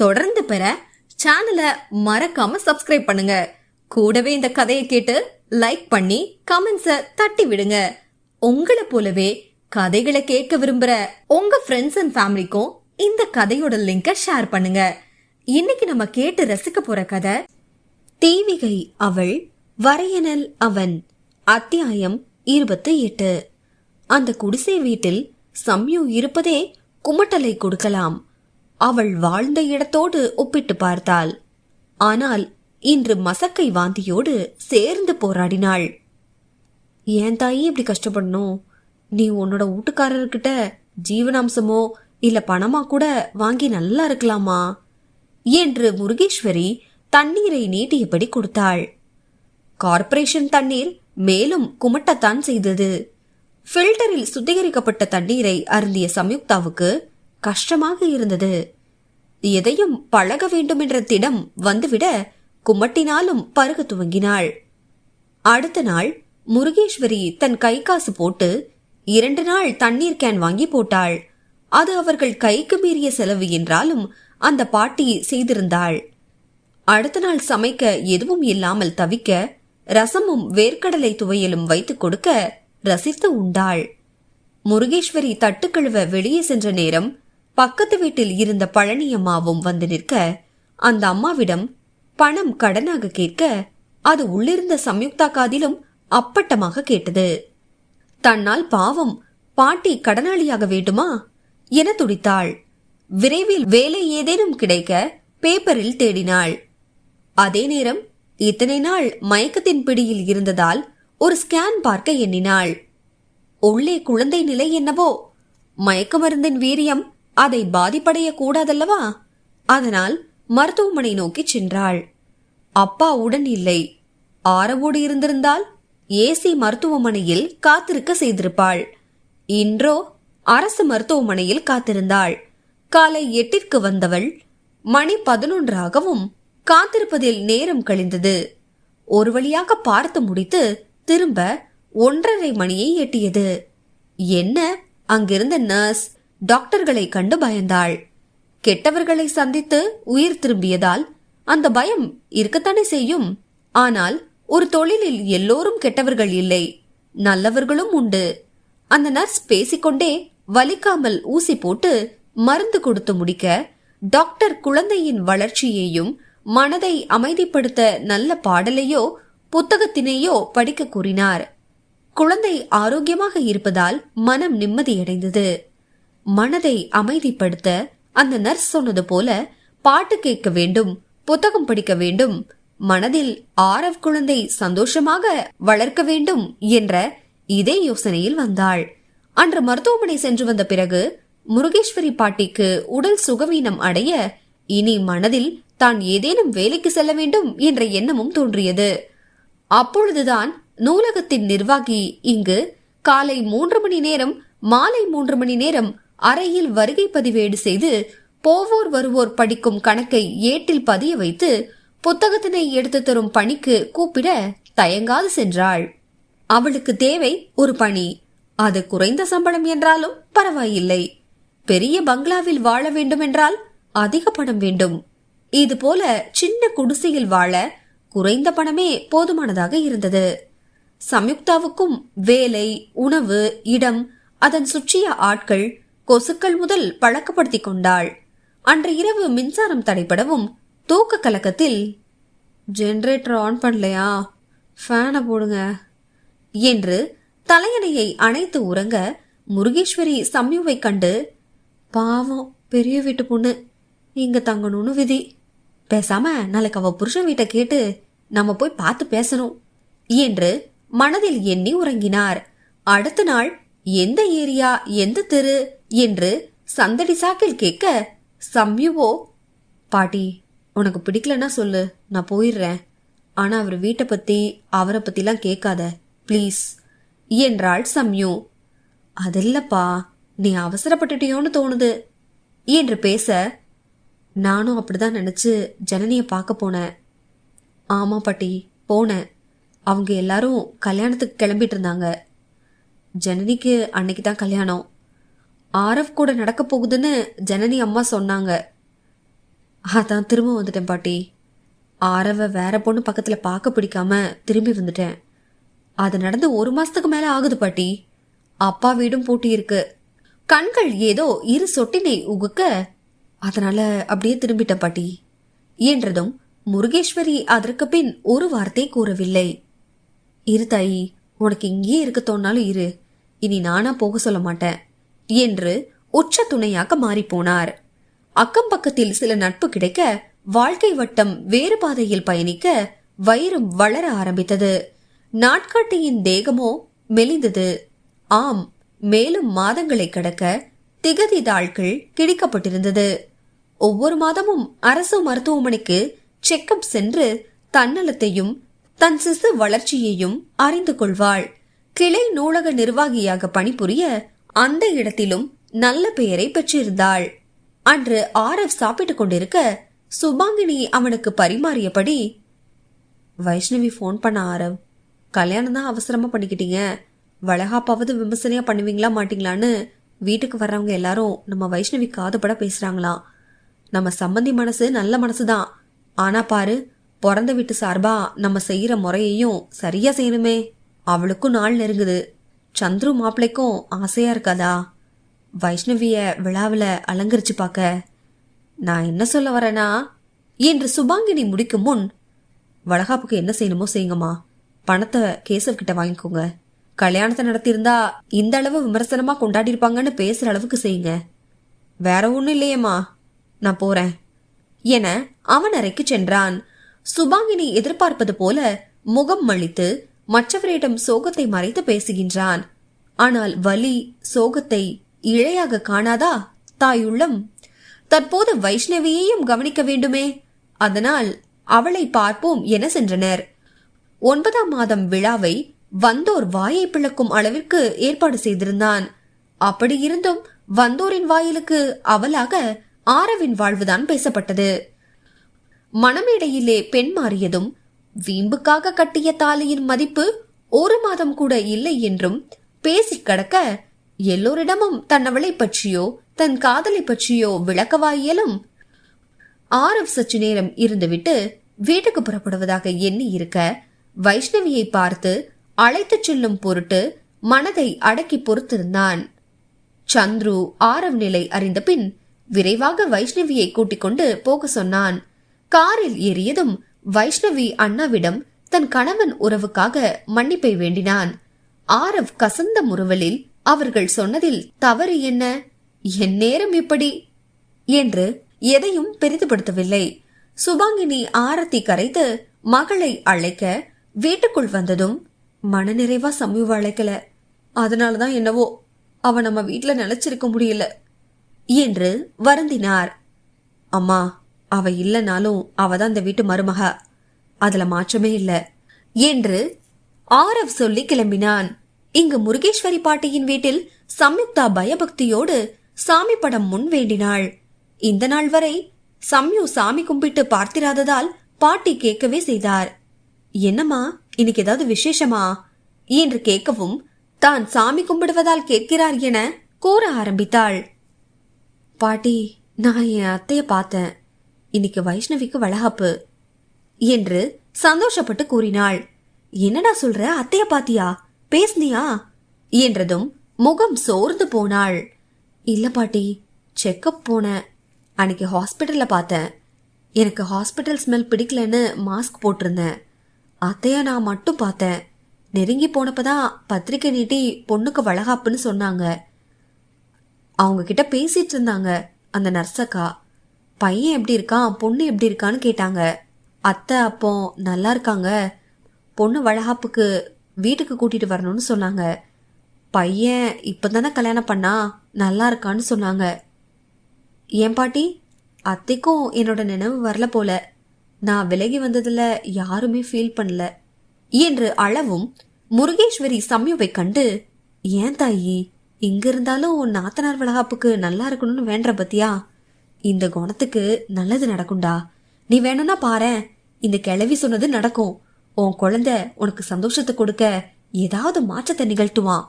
தொடர்ந்து பெற சேனலை மறக்காம சப்ஸ்கிரைப் பண்ணுங்க. கூடவே இந்த கதையை கேட்டு லைக் பண்ணி கமெண்ட்ஸை தட்டி விடுங்க. உங்களை போலவே கதைகளை கேட்க விரும்புற உங்க ஃப்ரெண்ட்ஸ் அண்ட் ஃபேமிலிக்கும் இந்த கதையோட லிங்கை ஷேர் பண்ணுங்க. இன்னைக்கு நம்ம கேட்டு ரசிக்க போற கதை தீவிகை அவள் வரையனல் அவன் அத்தியாயம் இருபத்தி எட்டு. அந்த குடிசை வீட்டில் சம்யு இருப்பதே குமட்டலை கொடுக்கலாம். அவள் வாழ்ந்த இடத்தோடு ஒப்பிட்டு பார்த்தாள். ஆனால் இன்று மசக்கை வாந்தியோடு சேர்ந்து போராடினாள். ஏன் தாயி இப்படி கஷ்டப்படணும்? நீ உன்னோட வீட்டுக்காரர்கிட்ட ஜீவனாம்சமோ இல்ல பணமா கூட வாங்கி நல்லா இருக்கலாமா? என்று முருகேஸ்வரி தண்ணீரை நீட்டியபடி கொடுத்தாள். கார்ப்பரேஷன் தண்ணீர் மேலும் குமட்டத்தான் செய்தது. ஃபில்டரில் சுத்திகரிக்கப்பட்ட தண்ணீரை அருந்திய சம்யுக்தாவுக்கு கஷ்டமாக இருந்தது. எதையும் பழக வேண்டும் என்ற திடம் வந்துவிட குமட்டினாலும் பருக துவங்கினாள். அடுத்த நாள் முருகேஸ்வரி தன் கை காசு போட்டு இரண்டு நாள் தண்ணீர் கேன் வாங்கி போட்டாள். அது அவர்கள் கைக்கு மீறிய செலவு என்றாலும் அந்த பாட்டி செய்திருந்தாள். அடுத்த நாள் சமைக்க எதுவும் இல்லாமல் தவிக்க ரசமும் வேர்க்கடலை துவையலும் வைத்துக் கொடுக்க ரசித்து உண்டாள். முருகேஸ்வரி தட்டு கழுவ வெளியே சென்ற நேரம் பக்கத்து வீட்டில் இருந்த பழனியம்மாவும் வந்து நிற்க அந்த அம்மாவிடம் பணம் கடனாக கேட்க அது உள்ளிருந்த சம்யுக்தா காதிலும் அப்பட்டமாக கேட்டது. தன்னால் பாவம் பாட்டி கடனாளியாக வேண்டுமா? என துடித்தாள். விரைவில் வேலை ஏதேனும் கிடைக்க பேப்பரில் தேடினாள். அதே நேரம் இத்தனை நாள் மயக்கத்தின் பிடியில் இருந்ததால் ஒரு ஸ்கேன் பார்க்க எண்ணினாள். உள்ளே குழந்தை நிலை என்னவோ? மயக்க மருந்தின் வீரியம் அதை பாதிப்படைய கூடாதல்லவா அதனால் மருத்துவமனை நோக்கி சென்றாள். அப்பா உடன் இல்லை. ஆரவோடு இருந்திருந்தால் ஏசி மருத்துவமனையில் காத்திருக்க செய்திருப்பாள். இன்றோ அரசு மருத்துவமனையில் காத்திருந்தாள். காலை எட்டிற்கு வந்தவள் மணி பதினொன்றாகவும் காத்திருப்பதில் நேரம் கழிந்தது. ஒரு வழியாக பார்த்து முடித்து திரும்ப ஒன்றரை மணியை எட்டியது. என்ன? அங்கிருந்த நர்ஸ் டாக்டர்களை கண்டு பயந்தாள். கெட்டவர்களை சந்தித்து உயிர் திரும்பியதால் அந்த பயம் இருக்கத்தானே செய்யும். ஆனால் ஒரு தொழிலில் எல்லோரும் கெட்டவர்கள் இல்லை. நல்லவர்களும் உண்டு. அந்த நர்ஸ் பேசிக்கொண்டே வலிக்காமல் ஊசி போட்டு மருந்து கொடுத்து முடிக்க டாக்டர் குழந்தையின் வளர்ச்சியையும் மனதை அமைதிப்படுத்த நல்ல பாடலையோ புத்தகத்தினையோ படிக்க கூறினார். குழந்தை ஆரோக்கியமாக இருப்பதால் மனம் நிம்மதியடைந்தது. மனதை அமைதிப்படுத்த அந்த நர்ஸ் சொன்னது போல பாட்டு கேட்க வேண்டும் புத்தகம் படிக்க வேண்டும் மனதில் ஆரவ் குழந்தை சந்தோஷமாக வளர்க்க வேண்டும் என்ற இதே யோசனையில் வந்தாள். அன்று மருத்துவமனை சென்று வந்த பிறகு முருகேஸ்வரி பாட்டிக்கு உடல் சுகவீனம் அடைய இனி மனதில் தான் ஏதேனும் வேலைக்கு செல்ல வேண்டும் என்ற எண்ணமும் தோன்றியது. அப்பொழுதுதான் நூலகத்தின் நிர்வாகி இங்கு காலை மூன்று மணி நேரம் மாலை மூன்று மணி நேரம் அறையில் வருகை பதிவேடு செய்து போவோர் வருவோர் படிக்கும் கணக்கை ஏட்டில் பதிய வைத்து புத்தகத்தினை எடுத்து தரும் பணிக்கு கூப்பிட தயங்காது சென்றாள். அவளுக்கு தேவை ஒரு பணி. அது குறைந்த சம்பளம் என்றாலும் பரவாயில்லை. பெரிய பங்களாவில் வாழ வேண்டும் என்றால் அதிக பணம் வேண்டும். இது போல சின்ன குடிசையில் வாழ குறைந்த பணமே போதுமானதாக இருந்தது. சம்யுக்தாவுக்கும் வேலை உணவு இடம் அதன் சுற்றிய ஆட்கள் கொசுக்கள் முதல் பழக்கப்படுத்திக் கொண்டாள். அன்று இரவு மின்சாரம் தடைப்படவும் தூக்க கலக்கத்தில் ஜெனரேட்டர் ஆன் பண்ணலையா? ஃபேனை போடுங்க. என்று தலையணையை அணைத்து உறங்க முருகேஸ்வரி சம்யுவை கண்டு பாவம் பெரிய வீட்டு பொண்ணு இங்க தங்கணும்னு விதி. பேசாம நாளைக்கு அவ புருஷன் வீட்டை கேட்டு நம்ம போய் பார்த்து பேசணும். என்று மனதில் எண்ணி உறங்கினார். அடுத்த நாள் எந்த ஏரியா எந்த தெரு என்று சந்தடி சாக்கில் கேட்க சம்யுவோ பாட்டி உனக்கு பிடிக்கலன்னா சொல்லு நான் போயிடுறேன். ஆனா அவர் வீட்டை பத்தி அவரை பத்திலாம் கேட்காத ப்ளீஸ் என்றாள் சம்யு. அதில்லப்பா நீ அவசரப்பட்டுட்டியோன்னு தோணுது என்று பேச நானும் அப்படிதான் நினைச்சு ஜனனிய பார்க்க போனேன். ஆமா பாட்டி போனேன். அவங்க எல்லாரும் கல்யாணத்துக்கு கிளம்பிட்டு இருந்தாங்க. ஜனனிக்கு அன்னைக்கு தான் கல்யாணம். ஆரவ் கூட நடக்க போகுதுன்னு ஜனனி அம்மா சொன்னாங்க. அதான் திரும்ப வந்துட்டேன் பாட்டி. ஆரவ வேற பொண்ணு பக்கத்துல பார்க்க பிடிக்காம திரும்பி வந்துட்டேன். அது நடந்து ஒரு மாசத்துக்கு மேல ஆகுது பாட்டி. அப்பா வீடும் பூட்டி இருக்கு. கண்கள் ஏதோ இரு சொட்டினை உகுக்க அதனால அப்படியே திரும்பிட்டேன் பாட்டி. என்றதும் முருகேஸ்வரி அதற்கு பின் ஒரு வார்த்தை கூறவில்லை. இரு தாயி உனக்கு இங்கேயே இருக்க தோணாலும் இரு. இனி நானா போக சொல்ல மாட்டேன். என்று உச்ச துணையாக மாறிப்போனார். அக்கம் பக்கத்தில் சில நட்பு கிடைக்க வாழ்க்கை வட்டம் வேறு பாதையில் பயணிக்க வயிறும் வளர ஆரம்பித்தது. நாட்காட்டியின் தேகமோ மெலிந்தது. ஆம் மேலும் மாதங்களை கடக்க திகதி தாள்கள் கிழிக்கப்பட்டிருந்தது. ஒவ்வொரு மாதமும் அரசு மருத்துவமனைக்கு செக்கப் சென்று தன்னலத்தையும் தன் சிசு வளர்ச்சியையும் அறிந்து கொள்வாள். கிளை நூலக நிர்வாகியாக பணிபுரிய அந்த இடத்திலும் நல்ல பெயரை பெற்றிருந்தாள். அன்று ஆரவ் சாப்பிட்டுக் கொண்டிருக்க சுபாங்கினி அவனுக்கு பரிமாறியபடி வைஷ்ணவி ஃபோன் பண்ண ஆரவ் கல்யாணம் தான் அவசரமா பண்ணிக்கிட்டீங்க. வளகாப்பாவது விமர்சனையா பண்ணுவீங்களா மாட்டீங்களான்னு வீட்டுக்கு வர்றவங்க எல்லாரும் நம்ம வைஷ்ணவி காதுபட பேசுறாங்களாம். நம்ம சம்பந்தி மனசு நல்ல மனசுதான். ஆனா பாரு பிறந்த வீட்டு சார்பா நம்ம செய்யற முறையையும் சரியா செய்யணுமே. அவளுக்கும் நாள் நெருங்குது. சந்துரு மாப்பிள்ளைக்கும் ஆசையா இருக்காதா? வைஷ்ணவிய விழாவில் அலங்கரிச்சு பார்க்க நான் என்ன சொல்ல வரேனா என்று சுபாங்கினி முடிக்கும் முன் வளகாப்புக்கு என்ன செய்யணுமோ செய்யுங்கம்மா. பணத்தை கேசவ் கிட்ட வாங்கிக்கோங்க. கல்யாணத்தை நடத்தியிருந்தா இந்த அளவு விமர்சனமா கொண்டாடி இருப்பாங்கன்னு பேசுற அளவுக்கு செய்யுங்க. வேற ஒன்றும் இல்லையேம்மா. நான் போறேன். என அவன் அறைக்கு சென்றான். சுபாங்கினி எதிர்பார்ப்பது போல முகம் மழித்து மற்றவரிடம் சோகத்தை மறைத்து பேசுகின்றான். ஆனால் வலி சோகத்தை இழையாக காணாதா? தாயுள்ளம். தற்போது வைஷ்ணவியையும் கவனிக்க வேண்டுமே. அதனால் அவளை பார்ப்போம் என சென்றனர். ஒன்பதாம் மாதம் விழாவை வந்தோர் வாயை பிளக்கும் அளவிற்கு ஏற்பாடு செய்திருந்தான். அப்படி இருந்தும் வந்தோரின் வாயிலுக்கு அவலாக ஆரவின் வாழ்வுதான் பேசப்பட்டது. மணமேடையிலே பெண் மாறியதும் வீம்புக்காக கட்டிய தாலியின் மதிப்பு ஒரு மாதம் கூட இல்லை என்றும் பேசிக் கடக்க எல்லோரிடமும் தன்னவளை பற்றியோ தன் காதலை பற்றியோ விளக்கவா இயலும் ஆரவ் சற்று நேரம் இருந்துவிட்டு வீட்டுக்கு புறப்படுவதாக எண்ணி இருக்க வைஷ்ணவியை பார்த்து அழைத்துச் செல்லும் பொருட்டு மனதை அடக்கி பொறுத்திருந்தான். சந்துரு ஆரவ் நிலை அறிந்த பின் விரைவாக வைஷ்ணவியை கூட்டிக் கொண்டு போக சொன்னான். காரில் ஏறியதும் வைஷ்ணவி அண்ணாவிடம் தன் கணவன் உறவுக்காக மன்னிப்பை வேண்டினான். ஆரவ் கசந்த முறுவலில் அவர்கள் சொன்னதில் தவறு என்ன? என் நேரம் இப்படி? என்று எதையும் பெரிதுபடுத்தவில்லை. சுபாங்கினி ஆரத்தி கரைத்து மகளை அழைக்க வீட்டுக்குள் வந்ததும் மனநிறைவா சமீப அழைக்கல. அதனாலதான் என்னவோ அவ நம்ம வீட்டுல நிலைச்சிருக்க முடியல. என்று வருந்தினார். அம்மா அவ இல்லைனாலும் அவ தான் இந்த வீட்டு மருமக. அதுல மாற்றமே இல்ல. என்று ஆரவ் சொல்லி கிளம்பினான். இங்கு முருகேஸ்வரி பாட்டியின் வீட்டில் சம்யுக்தா பயபக்தியோடு சாமி படம் முன் வேண்டினாள். இந்த நாள் வரை சம்யு சாமி கும்பிட்டு பார்த்திராததால் பாட்டி கேட்கவே செய்தார். என்னம்மா இன்னைக்கு ஏதாவது விசேஷமா? என்று கேட்கவும் தான் சாமி கும்பிடுவதால் கேட்கிறார் என கூற ஆரம்பித்தாள். பாட்டி நான் என் அத்தைய பார்த்தேன். இன்னைக்கு வைஷ்ணவிக்கு வளகாப்பு என்று சந்தோஷப்பட்டு கூறினாள். என்னடா சொல்ற? அத்தைய பாத்தியா? பேசுனியா? என்றதும் முகம் சோர்ந்து போனாள். இல்ல பாட்டி செக்கப் போனேன். அன்னைக்கு ஹாஸ்பிட்டல்ல பார்த்தேன் எனக்கு ஹாஸ்பிட்டல் ஸ்மெல் பிடிக்கலன்னு மாஸ்க் போட்டிருந்தேன். அத்தைய நான் மட்டும் பார்த்தேன் நெருங்கி போனப்பதான் பத்திரிக்கை நீட்டி பொண்ணுக்கு வளகாப்புன்னு சொன்னாங்க. அவங்க கிட்ட பேசிட்டு இருந்தாங்க அந்த நர்ஸக்கா. பையன் எப்படி இருக்கான் பொண்ணு எப்படி இருக்கான்னு கேட்டாங்க. அத்தை அப்போ நல்லா இருக்காங்க. பொண்ணு வளகாப்புக்கு வீட்டுக்கு கூட்டிட்டு வரணும்னு சொன்னாங்க. பையன் இப்பதானே கல்யாணம் பண்ணா நல்லா இருக்கான்னு சொன்னாங்க. ஏன் பாட்டி? அத்தைக்கும் என்னோட நினைவு வரல போல. நான் விலகி வந்ததுல யாருமே ஃபீல் பண்ணல. என்று அளவும் முருகேஸ்வரி சம்யுவை கண்டு ஏன் தாயி? இங்க இருந்தாலும் நாத்தனார் வளகாப்புக்கு நல்லா இருக்கணும்னு வேண்ட பத்தியா? இந்த குணத்துக்கு நல்லது நடக்கும்டா. நீ வேணும்னா பாரேன். இந்த கிளவி சொன்னது நடக்கும். உன் குழந்தை உனக்கு சந்தோஷத்தை கொடுக்க ஏதாவது மாற்றத்தை நிகழ்த்துவான்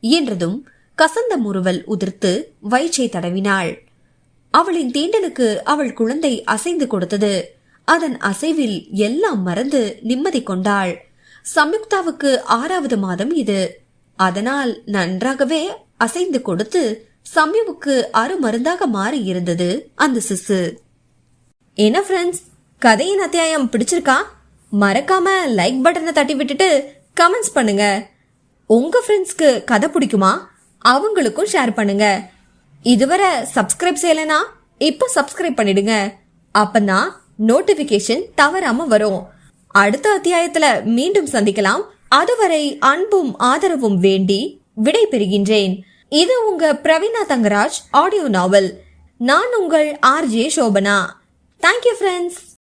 என்றதும் கசந்த முறுவல் உதிர்த்து வயிற்றை தடவினாள். அவளின் தீண்டலுக்கு அவள் குழந்தை அசைந்து கொடுத்தது. அதன் அசைவில் எல்லாம் மறந்து நிம்மதி கொண்டாள். சம்யுக்தாவுக்கு ஆறாவது மாதம் இது. அதனால் நன்றாகவே அசைந்து கொடுத்து சம்யுவுக்கு அருமருந்தாக மாறி இருந்தது அந்த சிசு. என்ன ஃப்ரெண்ட்ஸ் கதையின் அத்தியாயம் பிடிச்சிருக்கா? மறக்காம லைக் பட்டனை தட்டி விட்டுட்டு கமெண்ட்ஸ் பண்ணுங்க. உங்க ஃப்ரெண்ட்ஸ்க்கு கதை பிடிக்குமா? அவங்களுக்கும் ஷேர் பண்ணுங்க. இதுவரை சப்ஸ்கிரைப் செய்யலைனா இப்போ சப்ஸ்கிரைப் பண்ணிடுங்க. அப்பதான் நோட்டிபிகேஷன் தவறாம வரும். அடுத்த அத்தியாயத்துல மீண்டும் சந்திக்கலாம். அதுவரை அன்பும் ஆதரவும் வேண்டி விடை பெறுகின்றேன் இது உங்க பிரவீனா தங்கராஜ் ஆடியோ நாவல். நான் உங்கள் ஆர்ஜே சோபனா தேங்க்யூ ஃப்ரெண்ட்ஸ்